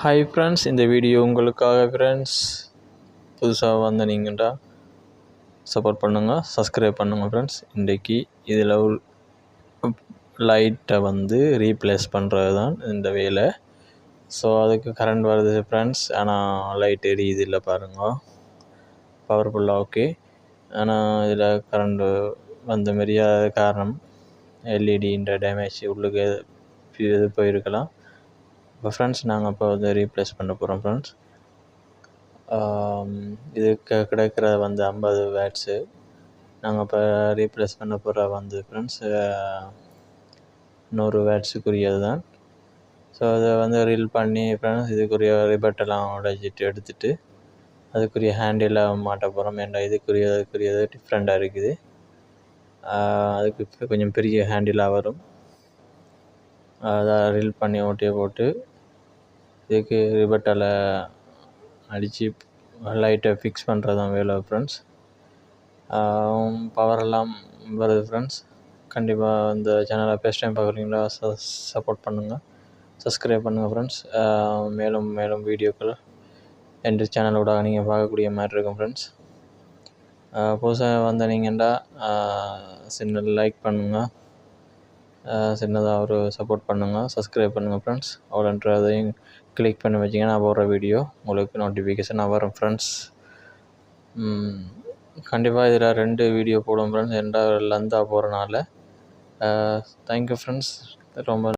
Hi friends இந்த video உங்களுக்காக friends புதுசாக வந்த நீங்கள்டா சப்போர்ட் பண்ணுங்கள் சப்ஸ்கிரைப் பண்ணுங்கள் ஃப்ரெண்ட்ஸ் இன்றைக்கி இதில் லைட்டை வந்து ரீப்ளேஸ் பண்ணுறது தான் இந்த வேலை. ஸோ அதுக்கு கரண்ட் வருது ஃப்ரெண்ட்ஸ் ஆனால் லைட் எரியுது இல்லை பாருங்கள் பவர்ஃபுல்லாக ஓகே ஆனால் இதில் கரண்ட்டு வந்த மாரியா காரணம் எல்இடின்ற டேமேஜ் உள்ளுக்கு இது போயிருக்கலாம். இப்போ ஃப்ரெண்ட்ஸ் நாங்கள் இப்போ வந்து ரீப்ளேஸ் பண்ண போகிறோம் ஃப்ரெண்ட்ஸ் இதுக்கு கிடைக்கிற வந்து ஐம்பது வேட்ஸு நாங்கள் இப்போ ரீப்ளேஸ் பண்ண போகிற வந்து ஃப்ரெண்ட்ஸ் நூறு வேட்ஸுக்குரியது தான் ஸோ அதை வந்து ரீல் பண்ணி ஃப்ரெண்ட்ஸ் இதுக்குரிய ரிபட்டெல்லாம் உடைச்சிட்டு எடுத்துகிட்டு அதுக்குரிய ஹேண்டிலாக மாட்ட போகிறோம் ஏன்டா இதுக்குரிய அதுக்குரியது டிஃப்ரெண்ட்டாக இருக்குது. அதுக்கு கொஞ்சம் பெரிய ஹேண்டிலாக வரும். அதை ரீல் பண்ணி ஓட்டியை போட்டு இதுக்கு ரிபட்டால் அடித்து லைட்டை ஃபிக்ஸ் பண்ணுறது தான் வேலை ஃப்ரெண்ட்ஸ் பவரெல்லாம் வருது ஃப்ரெண்ட்ஸ் கண்டிப்பாக இந்த சேனலை ஃபஸ்ட் டைம் பார்க்குறீங்களா ச சப்போர்ட் பண்ணுங்கள் சப்ஸ்கிரைப் பண்ணுங்கள் ஃப்ரெண்ட்ஸ் மேலும் மேலும் வீடியோக்கள் என்ற சேனலோட நீங்கள் பார்க்கக்கூடிய மாதிரி இருக்கும் ஃப்ரெண்ட்ஸ் புதுசாக வந்த நீங்கள்டா சின்ன லைக் பண்ணுங்கள் சின்னதாக ஒரு சப்போர்ட் பண்ணுங்கள் சப்ஸ்கிரைப் பண்ணுங்கள் ஃப்ரெண்ட்ஸ் அவ்வளோன்றதையும் கிளிக் பண்ணி வச்சிங்கன்னா நான் போடுற வீடியோ உங்களுக்கு நோட்டிஃபிகேஷனாக வரும் ஃப்ரெண்ட்ஸ் கண்டிப்பாக இதில் ரெண்டு வீடியோ போடும் ஃப்ரெண்ட்ஸ் ரெண்டாவது லந்தாக போகிறனால தேங்க்யூ ஃப்ரெண்ட்ஸ் ரொம்ப